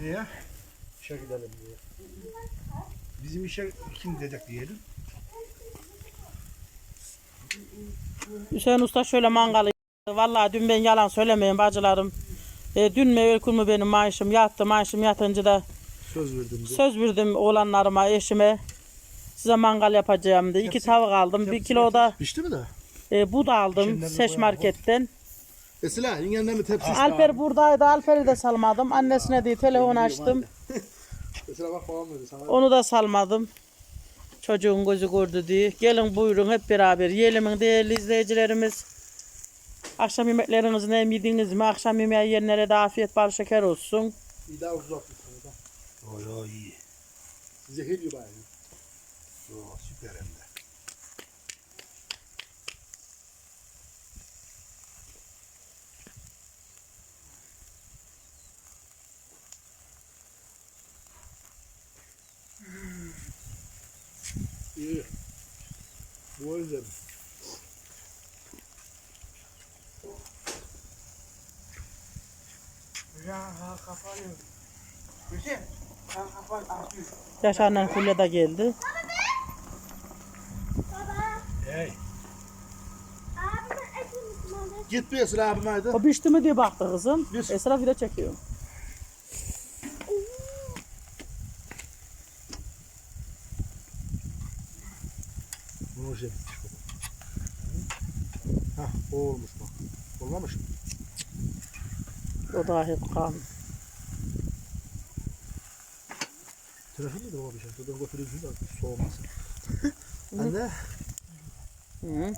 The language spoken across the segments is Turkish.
Niye? İşe gidelim diye. Bizim işe kim gidecek diyelim. Hüseyin Usta şöyle mangalı. Vallahi dün ben yalan söylemeyin bacılarım. E, dün mü mü benim maaşım yattı. Maaşım yatınca da Söz verdim de. söz verdim oğlanlarıma, eşime. Size mangal yapacağım diye. İki tavuk aldım. Bir kilo da Pişti mi de? e, bu da aldım Seç marketten. Esila yengenle mi tepsi Alper buradaydı. Alper'i de salmadım. Annesine diye telefon açtım. Esila bak babam dedi sana. Onu da salmadım. Çocuğun gözü gördü diye. Gelin buyurun hep beraber yiyelim değerli izleyicilerimiz. Akşam yemeklerinizi ne yediniz mi? Akşam yemeği yiyenlere de afiyet bal şeker olsun. Bir daha uzak bir da. Oy oy. Zehir gibi aynı. İyi. Bu yüzden. Yaşar'la Fulya da geldi. Hey. Abi ekmeğimi aldım. Git bir Esila abim haydi. O pişti mi diye baktı kızım. Esra video çekiyor. Bu şey bitmiş baba. Hah o olmuş bak. Olmamış mı? Hep kan. Telefon nedir o bir şey? Götüreyim şunu da soğumasın. Anne. Hı.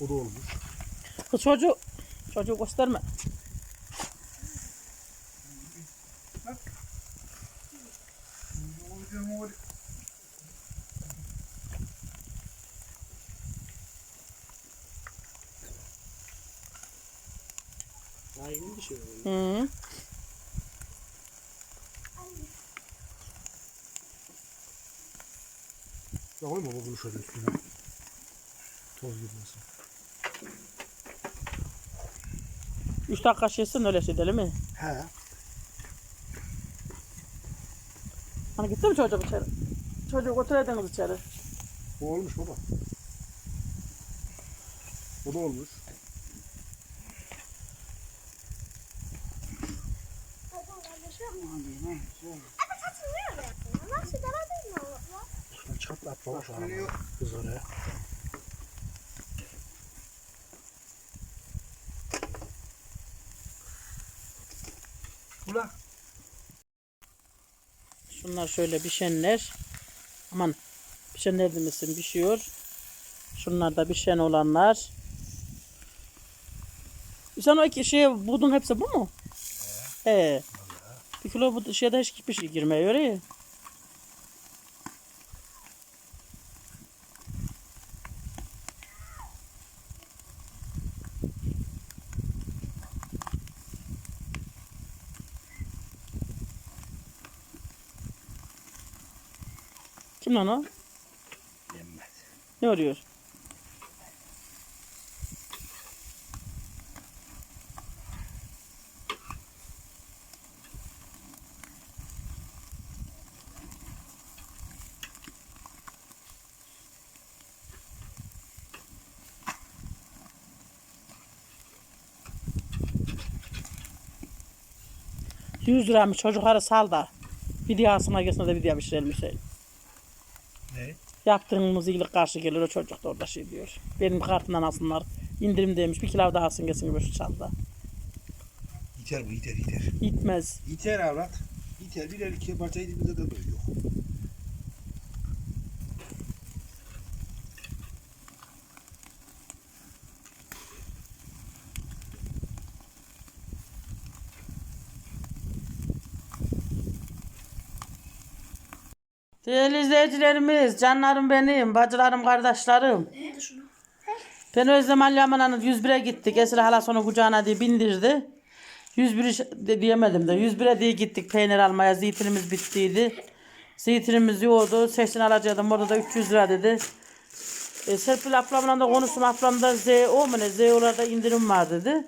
O da olmuş. Kız çocuğu, çocuğu gösterme. Aynı bir şey oluyor. Hı. Ya koyma bunu şöyle üstüne. Toz girmesin. Üç dakika şeysin öyle şey değil mi? He. Hani gitti mi çocuk içeri? Çocuğu götürdiniz içeri. O olmuş baba. O da olmuş. Ama saçını niye öyle yaptın? Nasıl deradın mı? Şunu çıkartla at baba şu arabaya. Kız oraya. Ulan. Şunlar şöyle pişenler. Aman pişenler demesin pişiyor. Şunlar da pişen olanlar. Sen o iki şey budun hepsi bu mu? Ee. Bir kilo bu şeyde hiç bir şey girmiyor öyle ya. Kim lan o? Yenmez. Ne oluyor? Yüz liramış çocukları sal da. Videosuna gelsin de video pişirelim Hüseyin. Yaptığımız iyilik karşı gelir o çocuk da orada şey diyor. Benim kartımdan alsınlar. indirim demiş bir kilo daha alsın gelsin gibi şu çalda. Yeter bu yeter yeter. Gitmez. Yeter avrat. Yeter. Birer iki parça yediğimizde de doyuyor. Değerli izleyicilerimiz, canlarım benim, bacılarım, kardeşlerim. Ben Özlem Ali Amana'nın 101'e gittik. Esra hala sonra kucağına diye bindirdi. 101 de diyemedim de 101'e diye gittik peynir almaya. Zeytinimiz bittiydi. Zeytinimiz yoğdu. Seçtin alacaktım. Orada da 300 lira dedi. E, Serpil ablamla da konuştum. Ablam da Z o mu ne? Z olarda indirim var dedi.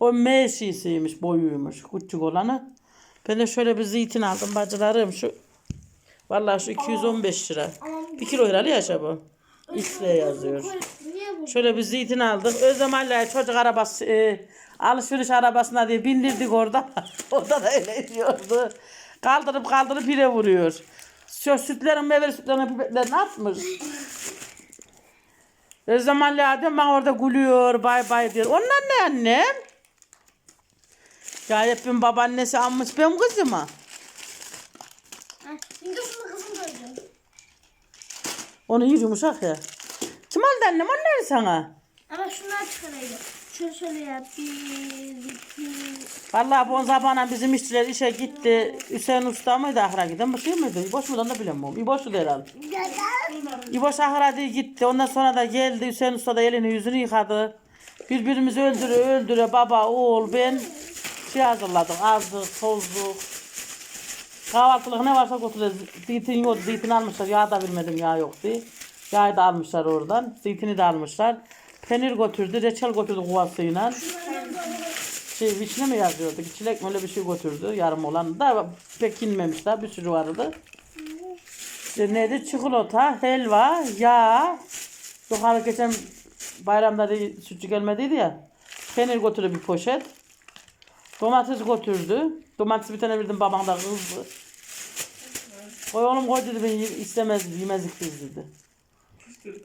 O M şişiymiş, boyuymuş. Küçük olanı. Ben de şöyle bir zeytin aldım bacılarım. Şu Vallahi şu 215 lira. Bir kilo herhalde yaşa bu. X'le yazıyor. Niye bu? Şöyle bir zeytin aldık. Özlem Ali'ye çocuk arabası, e, alışveriş arabasına diye bindirdik orada. orada da öyle ediyordu. Kaldırıp kaldırıp bire vuruyor. Şu sütlerin, meyveli sütlerin pipetlerini atmış. Ali diyorum ben orada gülüyor, bay bay diyor. Onlar ne annem? Ya hep babaannesi almış benim kızıma. Ha, Şimdi şunu kızım gördüm. Onu iyi yumuşak ya. Kim aldı annem onları sana? Ama şunlar çıkaraydı. Şöyle şöyle yap. Bir, iki. Vallahi bon zabana bizim işçiler işe gitti. Hüseyin Usta mıydı ahıra giden? Bu şey miydi? İboş mudan da bilemiyorum. İboş'u da herhalde. İboş ahıra diye gitti. Ondan sonra da geldi. Hüseyin Usta da elini yüzünü yıkadı. Birbirimizi öldüre öldüre baba, oğul, ben şey hazırladık. Azlık, tozluk. Kahvaltılık ne varsa götürdüler. Zeytin yok. Zeytin almışlar. Yağ da bilmedim yağ yok diye. Yağı da almışlar oradan. Zeytini de almışlar. Peynir götürdü. Reçel götürdü kuvasıyla. Şey vişne mi yazıyordu? Çilek mi öyle bir şey götürdü yarım olan. Da pek inmemiş daha bir sürü vardı. İşte neydi? Çikolata, helva, yağ. Yukarı geçen bayramda da sütçü gelmediydi ya. Peynir götürdü bir poşet. Domates götürdü. Domates bir tane verdim babam da kızdı. Koy oğlum koy dedi ben istemez yemezdik biz dedi.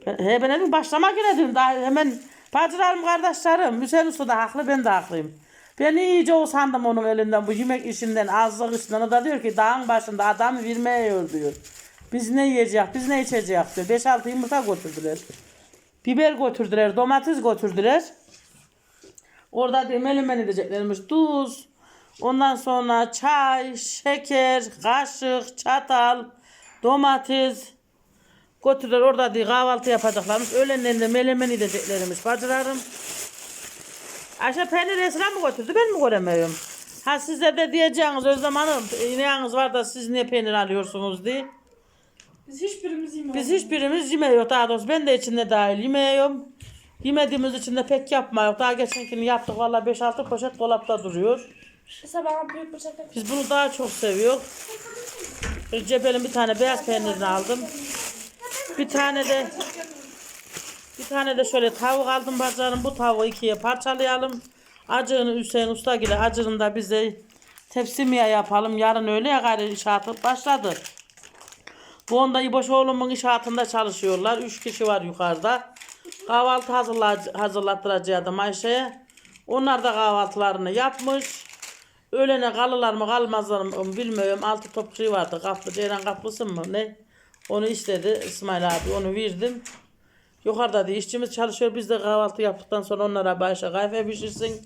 He ben dedim başlamak yine dedim daha hemen bacılarım kardeşlerim Hüseyin Usta da haklı ben de haklıyım. Ben iyice usandım onun elinden bu yemek işinden azlık işinden o da diyor ki dağın başında adam vermiyor diyor. Biz ne yiyecek biz ne içecek diyor. 5-6 yumurta götürdüler. Biber götürdüler domates götürdüler. Orada diyor menemen edeceklermiş tuz. Ondan sonra çay, şeker, kaşık, çatal, domates. Götürdüler orada diye kahvaltı yapacaklarmış. Öğlenlerinde melemen edeceklermiş bacılarım. Ayşe peynir esra mı götürdü ben mi göremiyorum. Ha size de diyeceğiniz Özlem Hanım ineğiniz var da siz niye peynir alıyorsunuz diye. Biz hiçbirimiz yemeyiz. Biz hiçbirimiz yemiyor daha doğrusu ben de içinde dahil yemiyorum. Yemediğimiz için de pek yapmıyor. Daha geçenkini yaptık valla 5-6 poşet dolapta duruyor. Mesela bana büyük bıçakla Biz bunu daha çok seviyoruz. Cebel'in bir tane beyaz peynirini aldım. Bir tane de bir tane de şöyle tavuk aldım bacılarım. Bu tavuğu ikiye parçalayalım. Acığını Hüseyin Usta gibi acığını da bize tepsimiye yapalım. Yarın öyle ya inşaatı başladı. Bu onda İboş oğlumun inşaatında çalışıyorlar. Üç kişi var yukarıda. Kahvaltı hazırla, hazırlattıracaktım Ayşe'ye. Onlar da kahvaltılarını yapmış. Öğlene kalırlar mı kalmazlar mı bilmiyorum. Altı top şey vardı. Kaplı, ceyran kaplısı mı ne? Onu istedi İsmail abi. Onu verdim. Yukarıda da işçimiz çalışıyor. Biz de kahvaltı yaptıktan sonra onlara başa kahve pişirsin.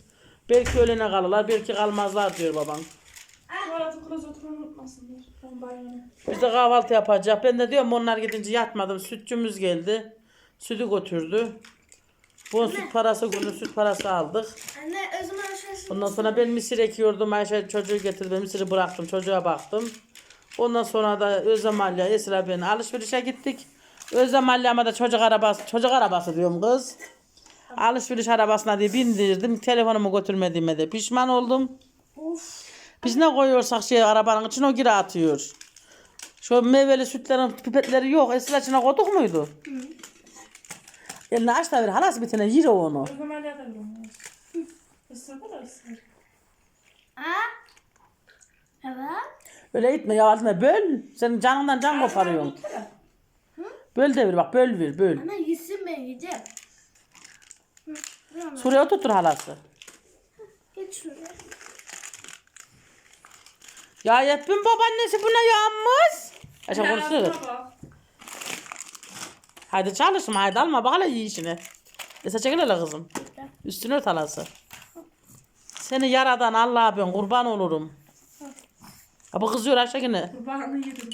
Belki öğlene kalırlar, belki kalmazlar diyor babam. Bu arada klozotunu unutmasınlar. Ben bayramı. Biz de kahvaltı yapacak. Ben de diyorum onlar gidince yatmadım. Sütçümüz geldi. Sütü götürdü. Bu süt parası günü süt parası aldık. Anne o zaman Ondan sonra ben mısır ekiyordum. Ayşe çocuğu getirdi. Ben mısırı bıraktım. Çocuğa baktım. Ondan sonra da Özlem Aliye, Esra ben alışverişe gittik. Özlem Aliye'me de çocuk arabası, çocuk arabası diyorum kız. Alışveriş arabasına diye bindirdim. Telefonumu götürmediğime de pişman oldum. Biz ne koyuyorsak şey arabanın içine o geri atıyor. Şu meyveli sütlerin pipetleri yok. Esra içine koyduk muydu? Elini aç da ver. Tane yer o onu. O zaman da? Evet. Öyle itme ya altına böl. Senin canından can koparıyorsun. Böl devir bak böl ver böl. Anne yüzsün ben yiyeceğim. Şuraya oturtur halası. Geç şuraya. Ya yapın babaannesi buna yanmış. Aşağı konuşuyor. Hadi çalışma hadi alma bak hele iyi işini. Çekil hele kızım. Üstünü ört halası. Seni yaradan Allah'a ben kurban olurum. Ha bu kızıyor aşağı yine. Kurbanı yedim.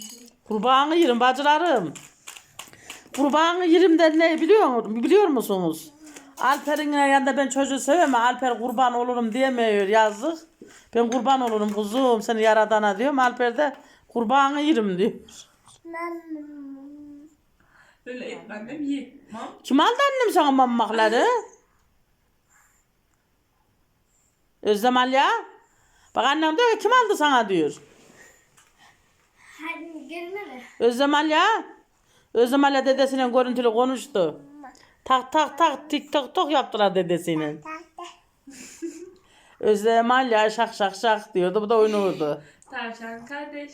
Kurbanı yerim bacılarım. Kurbanı yerim de ne biliyor, biliyor musunuz? Alper'in yanında ben çocuğu sevmem. Alper kurban olurum diyemiyor yazık. Ben kurban olurum kuzum seni yaradana diyorum. Alper de kurbanı yerim diyor. Böyle et annem ye. Kim aldı annem sana mamakları? Özlem ya. Bak annem diyor ki, kim aldı sana diyor. Hadi hele. Özlem ya. Özlem ya dedesiyle görüntülü konuştu. Tak tak tak tik tok tok yaptılar dedesiyle. Özlem ya şak şak şak diyordu. Bu da oynuyordu. Tavşan kardeş.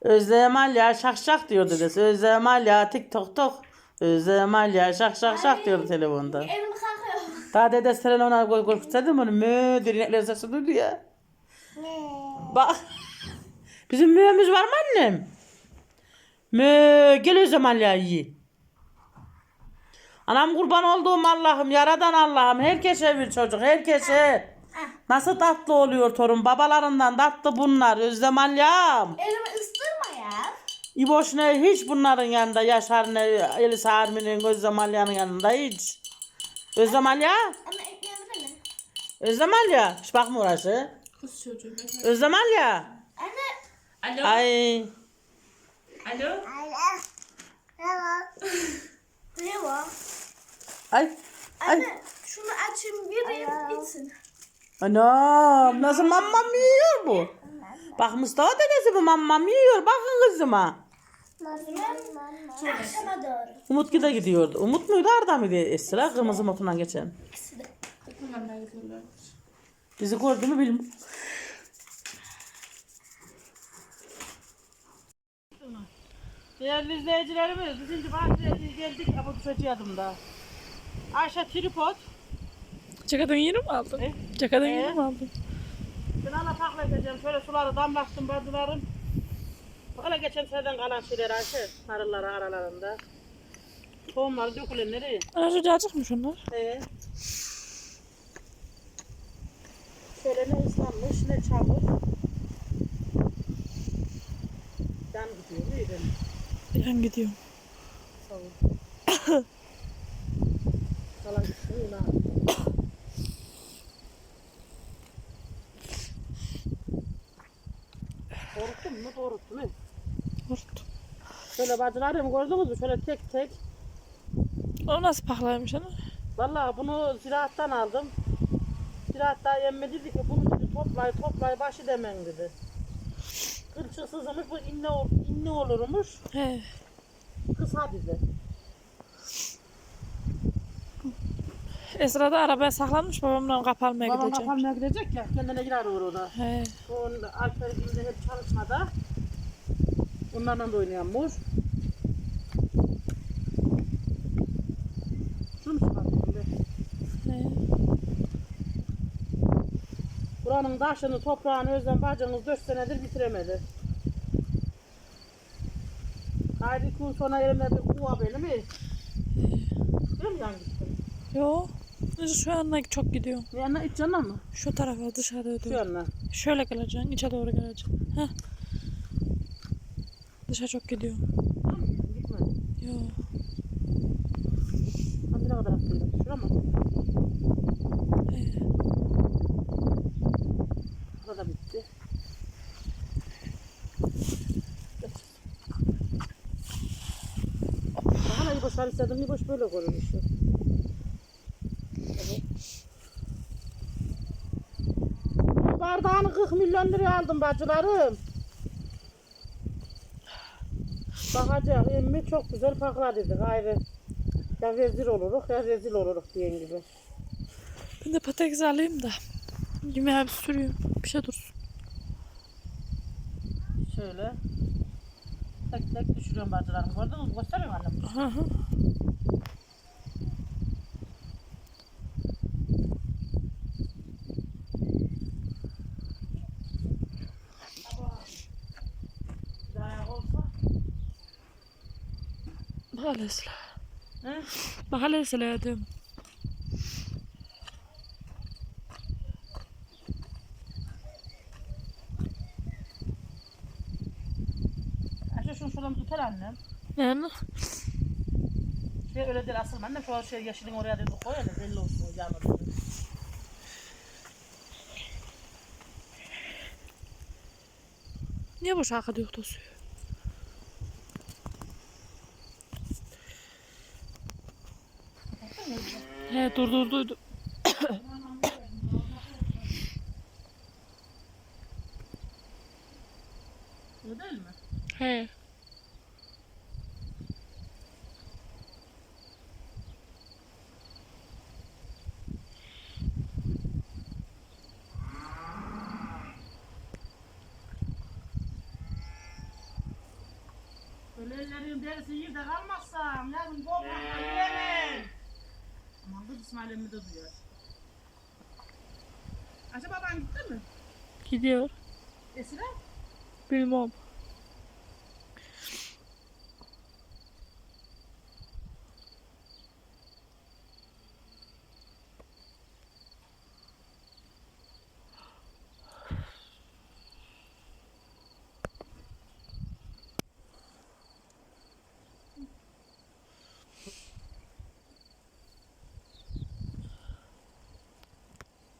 Özlem ya şak şak diyor dedesi. Özlem ya tik tok tok. Özlem ya şak şak şak diyordu telefonda. Elim kalkıyor. Daha dedesi telefona koy istedim onu. Mö diye ineklerin sesi duydu ya. Bak. Bizim mühemiz var mı annem? Mö gel o zaman ya iyi. Anam kurban olduğum Allah'ım, yaradan Allah'ım. Herkese bir çocuk, herkese. Nasıl tatlı oluyor torun. Babalarından tatlı bunlar. Özlem Alyam. Elimi ya. İboş ne hiç bunların yanında. Yaşar ne, Elis Armin'in, Özlem Alya'nın yanında hiç. Özlem Alya. Ama ekmeğimi verin. Özlem Alya. Hiç bakma orası. Kız çocuğum. Özlem Alya. Anne. Alo. Ay. Alo. Ne var? Ay. Ay. Anne şunu açayım vereyim bitsin. Anam nasıl mamam yiyor bu? Bak Mustafa dedesi bu mamam yiyor. Bakın kızıma. Akşama doğru. Umut gide gidiyordu. Umut muydu Arda mıydı Esra? Kırmızı motorla geçen. İkisi de. Bizi gördü mü bilmiyorum. Değerli izleyicilerimiz, biz şimdi bahçeye geldik ama düşeceğim da. Ayşe tripod. Ceketini yeni mi aldın? E? Ceketini E? yeni mi aldın? Ben hala paklayacağım. Şöyle suları damlattım bazıların. Hala geçen seneden kalan şeyler Ayşe. Narılları aralarında. Tohumları dökülen nereye? Cacık mı şunlar? Evet. Şöyle ne ıslanmış ne çamur. Yan gidiyor. iyi benim. Ben gidiyorum. Sağ ol. Kalan gitti. Mu? Doğrulttun mu? Vurdu. Şöyle bacılarım gördünüz mü? Şöyle tek tek. O nasıl paklaymış ana? Vallahi bunu ziraattan aldım. Ziraatta emmi dedi ki bunu dedi toplay toplay başı demen dedi. Kılçık sızılmış bu inne, inne olurmuş. He. Kısa dedi. Esra da arabaya saklanmış babamla kapı almaya Babam gideceğim. kafamına gidecek ya kendine girer olur o da. He. Onun Alper gibi hep çalışmada. Onlarla da oynayanmış. Şunu mu çıkarttın be? He. Buranın taşını, toprağını Özlem bacınız 4 senedir bitiremedi. Haydi gün sonra elimde bir kuva benim? Değil mi yan gittim? Yo. Şu yanına çok gidiyorum. Yanına iç yanına mı? Şu tarafa dışarı Şu doğru. yanına. Şöyle geleceksin. içe doğru geleceksin. Heh. Dışarı çok gidiyorum. Tamam mı? Gitme. Yo. Ben kadar attıydım? Şura mı? He. Burada da bitti. Hala iyi boş var istedim. iyi boş böyle görünmüş. Evet. Bu Bardağını 40 milyon liraya aldım bacılarım. Bakacak emmi çok güzel pakla dedi gayrı. Ya rezil oluruk ya rezil oluruk diyen gibi. Ben de patates alayım da. Yemeğe bir sürüyorum. Bir şey dursun. Şöyle. Tek tek düşürüyorum bacılarım. Gördün mü? Gösteriyorum annem. Hı hı. Bir daha ayak olsa. Esra. He? Diyorum. Ayşe şunu şuradan tutar annem. Yani Şey öyle değil asıl annem. Şu şey yeşilin oraya dedi koy öyle belli olsun o niye bu şarkı diyor suyu? He durdurduydu. Değil mi? He. Böyle ellerin derisi yerde kalmazsam yarın kopmakla yiyemem. Kız İsmail emmi de duyuyor. Acaba baban gitti mi? Gidiyor. Esra? Bilmem.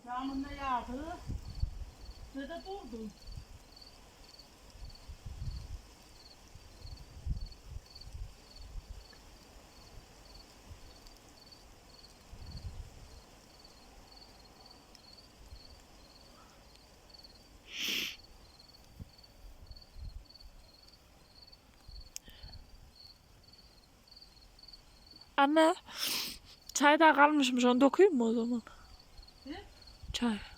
Yağmur ne yağdı? Ne de durdu. Anne. Çay da kalmışmış. Onu dokuyayım mı o zaman? Ne? Çay.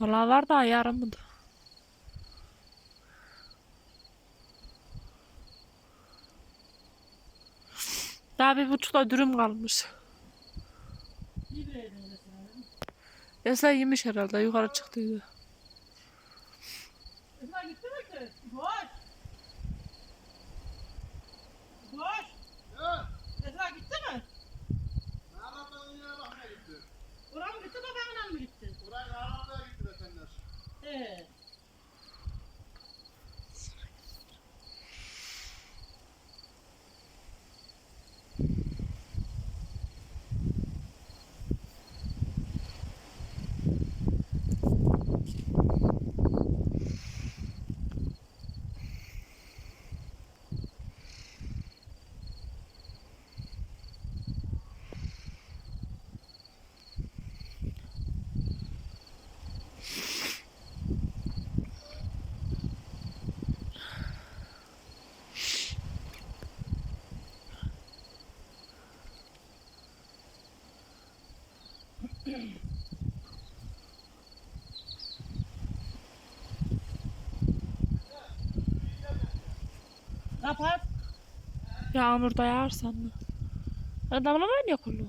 Valla da yarım mıydı? Daha bir buçukta dürüm kalmış. Esra yemiş herhalde. Yukarı çıktıydı. Esra gitti mi ki? Boş. Boş. Esra gitti mi? Oraya mı gitti babamla mı gitti? Ee. Kapat. Yağmur da yağarsa mı? E, damlamayı niye kulluyor?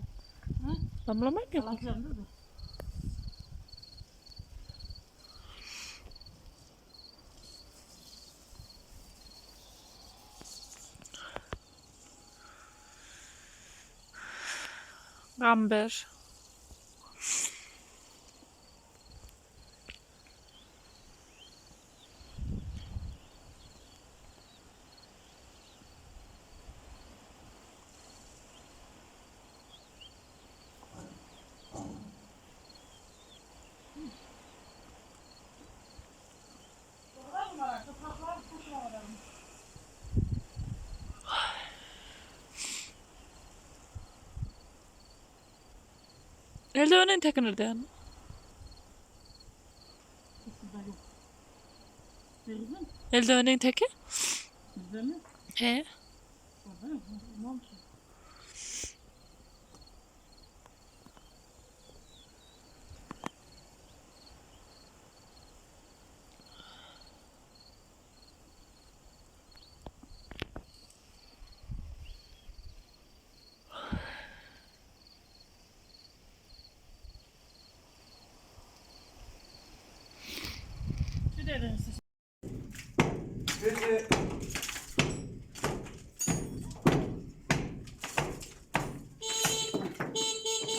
Hı? Niye kulluyor? Alacağım dur. Gamber. Eldivenin teki bizde mi? He mı? Ne olmuş? De siz.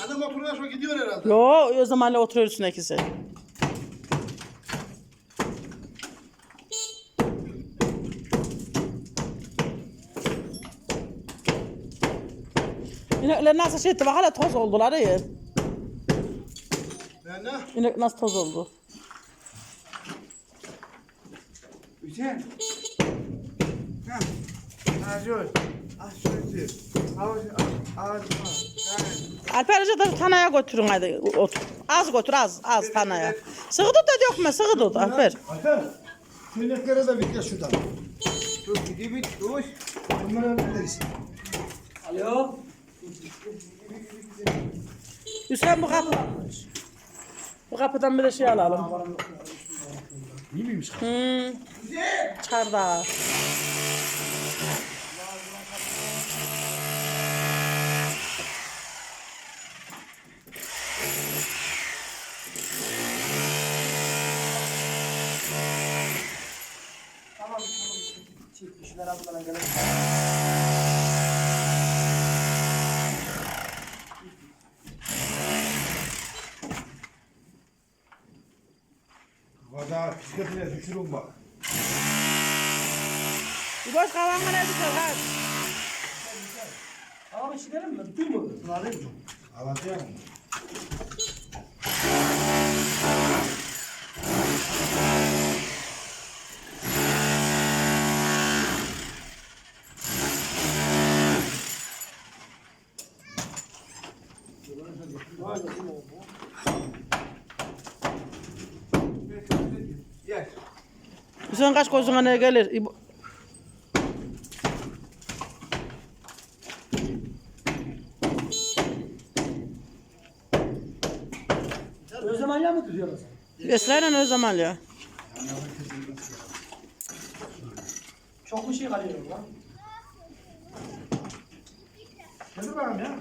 Adam oturmaya şu gidiyor herhalde. Yo, o zaman oturuyor üstüne ikisi. İnekler nasıl şey etti bak hala toz oldular iyi. Ben ne? İnek nasıl toz oldu? Hüseyin. Ha. Ha şöyle. Şöyle. Ha, Ağzıma. Yani. Alper Hoca da tanaya götürün hadi otur. Az götür az az tanaya. Sıkı tut da dökme sıkı tut Alper. Alper. De bir gel şuradan. Dur gidi bir dur. Bunları hallederiz. Alo. Hüseyin bu kapı. Bu kapıdan bir de şey alalım. İyi miymiş? Hmm. Çardağı. Kişiler abladan gelen. Vada bisikletine düşürün bak. Bir boş kavanga ne düşer kaç. Abi işlerim mi? Bunu alayım mı? Alacağım. Gel. Hüseyin kaç gözüne ne gelir? İbo- Özlem Anya mı sen? Esra'yla ya? Çok mu şey kalıyor lan? Hadi bakalım ya.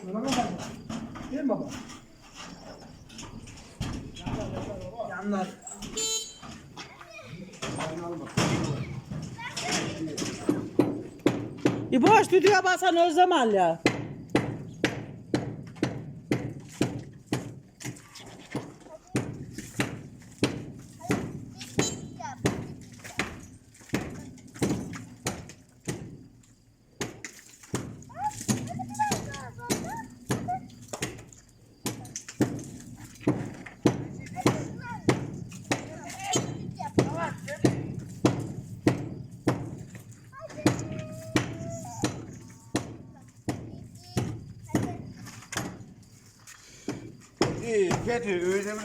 Şuna bak. Değil mi baba? Yanlar. İbo stüdyoya basan o zaman ya. İyi, getir. Özlem'in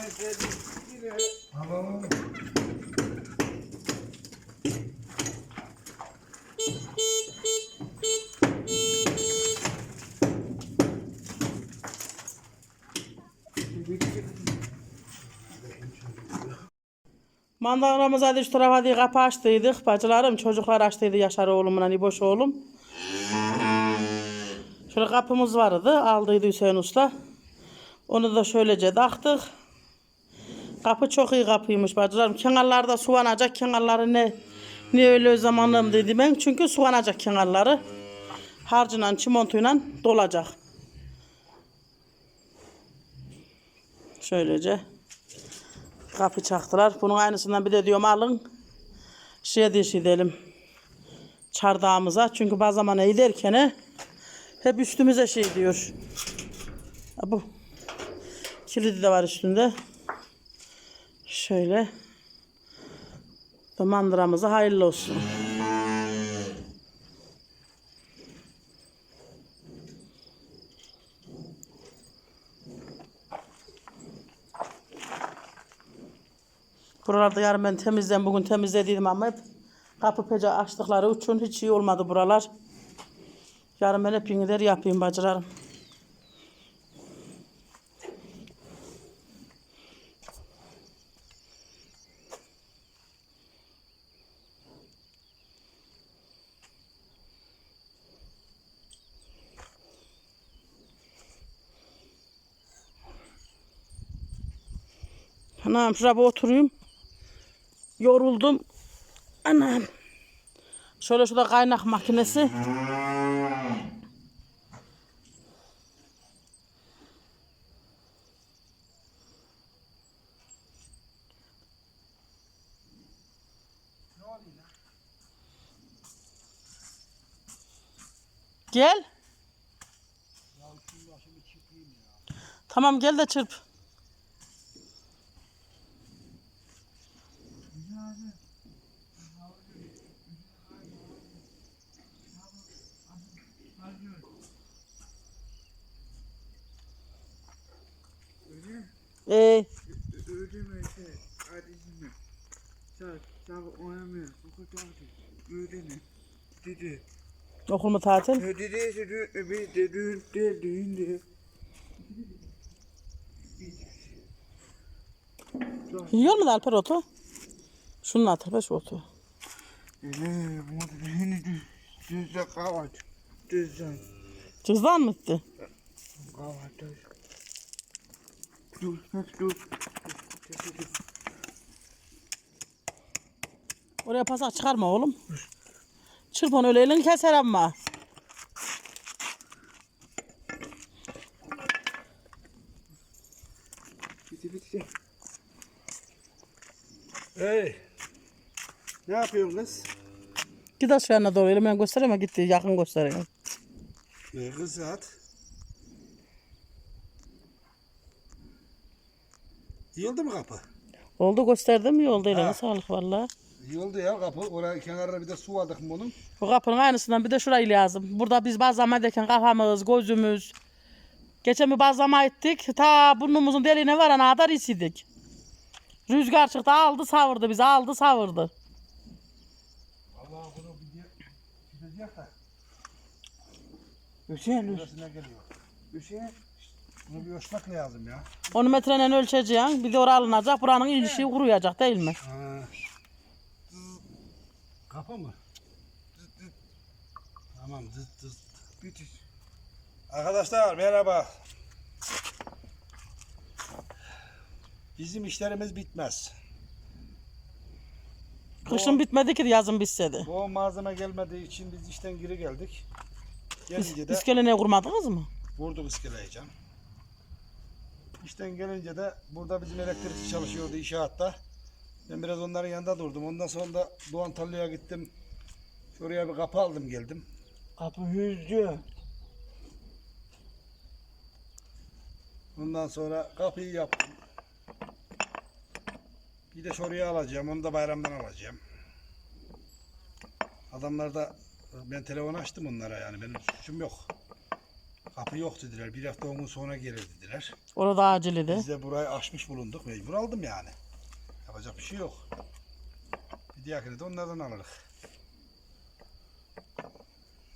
Tamam. Mandaramıza da şu tarafa diye kapı açtıydık. Bacılarım çocuklar açtıydı Yaşar oğlumla İboş oğlum. Şöyle kapımız vardı. Aldıydı Hüseyin Usta. Onu da şöylece taktık. Kapı çok iyi kapıymış bacılarım. Kenarlarda suvanacak. Kenarları ne ne öyle zamanım dedim ben. Çünkü suvanacak kenarları. Harcıyla çimentuyla dolacak. Şöylece kapı çaktılar. Bunun aynısından bir de diyorum alın. Şeye diş edelim. Çardağımıza. Çünkü bazı zaman giderken hep üstümüze şey diyor. Bu. Kilidi de var üstünde. Şöyle. Mandıramıza hayırlı olsun. Buralarda yarın ben temizlen bugün temizlediydim ama hep kapı pece açtıkları için hiç iyi olmadı buralar. Yarın ben hep yeniler yapayım bacılarım. Anam şuraya oturayım. Yoruldum. Anam. Şöyle şurada kaynak makinesi. Gel. Tamam gel de çırp. Ee, Öyle mi şey? Kardeşim Sen, sen oynamıyor. Abi. Öyle mi? Dedi. okul mu tatil? Dedi dedi dedi bir de düğün de düğün de. Yiyor mu da Alper otu? Şunun atır be şu otu. Öyle bu da yeni düz düzde kavat. Düzden Cızdan mı gitti? Dur, dur. Oraya pasak çıkarma oğlum. Çırp onu öyle elini keser ama. Bitti bitti. Hey. Ne yapıyorsun kız? Git aşağına doğru elime göstereme gitti yakın göstereyim. Ee, kız at. Oldu mu kapı? Oldu gösterdim iyi oldu eline sağlık valla. Oldu ya kapı. Oraya kenarına bir de su vardık mı bunun? Bu kapının aynısından bir de şurayı lazım. Burada biz bazlama ederken kafamız, gözümüz. Geçen bir bazlama ettik. Ta burnumuzun deliğine varana kadar isidik. Rüzgar çıktı aldı savurdu bizi aldı savurdu. Allah bunu bir diye gidecek de. Hüseyin, geliyor. Hüseyin. Bunu bir ölçmek lazım ya. Onu metreyle ölçeceksin. Bir de oraya alınacak. Buranın ilişiği kuruyacak değil mi? Ha. Kapı mı? Tamam zıt zıt. Bitti. Arkadaşlar merhaba. Bizim işlerimiz bitmez. Kışın bitmedi ki yazın bitse de. Bu malzeme gelmediği için biz işten geri geldik. Gelince de İskelene kurmadınız mı? vurduk iskeleyi can. İşten gelince de burada bizim elektrikçi çalışıyordu inşaatta. Ben biraz onların yanında durdum. Ondan sonra da Doğan Tallı'ya gittim. Şuraya bir kapı aldım geldim. Kapı yüzdü. Ondan sonra kapıyı yaptım. Bir de şuraya alacağım. Onu da bayramdan alacağım. Adamlar da ben telefon açtım onlara yani benim suçum yok. Kapı yok dediler. Bir hafta on gün sonra gelir dediler. Orada acil idi. Biz de burayı açmış bulunduk. Mecbur aldım yani. Yapacak bir şey yok. Bir diyakini de onlardan alırız.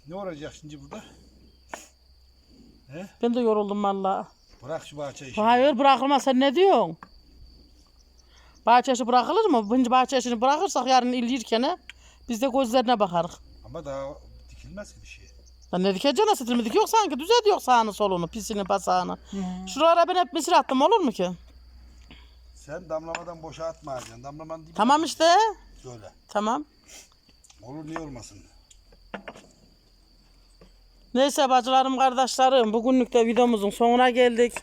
Ne olacak şimdi burada? Ben de yoruldum valla. Bırak şu bahçe işini. Hayır bırakılmaz sen ne diyorsun? Bahçe işi bırakılır mı? Şimdi bahçe işini bırakırsak yarın il yirkene biz de gözlerine bakarız. Ama daha dikilmez ki bir şey. Lan ne dikeceksin nasıl mi dikiyor sanki düzelt yok sağını solunu pisini pasağını. Şuralara ben hep misir attım olur mu ki? Sen damlamadan boşa atmayacaksın. Damlamanın dibi Tamam işte. Söyle. Tamam. Olur niye olmasın? Neyse bacılarım kardeşlerim bugünlük de videomuzun sonuna geldik.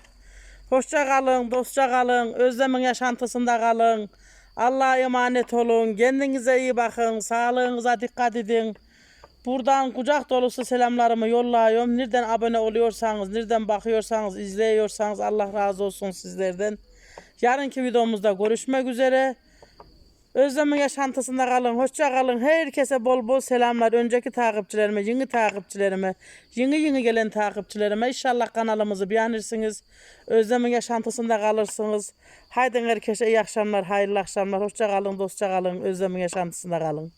Hoşça kalın, dostça kalın, özlemin yaşantısında kalın. Allah'a emanet olun, kendinize iyi bakın, sağlığınıza dikkat edin. Buradan kucak dolusu selamlarımı yolluyorum. Nereden abone oluyorsanız, nereden bakıyorsanız, izliyorsanız Allah razı olsun sizlerden. Yarınki videomuzda görüşmek üzere. Özlem'in yaşantısında kalın, hoşça kalın. Herkese bol bol selamlar. Önceki takipçilerime, yeni takipçilerime, yeni yeni gelen takipçilerime. İnşallah kanalımızı beğenirsiniz. Özlem'in yaşantısında kalırsınız. Haydi herkese iyi akşamlar, hayırlı akşamlar. Hoşça kalın, dostça kalın. Özlem'in yaşantısında kalın.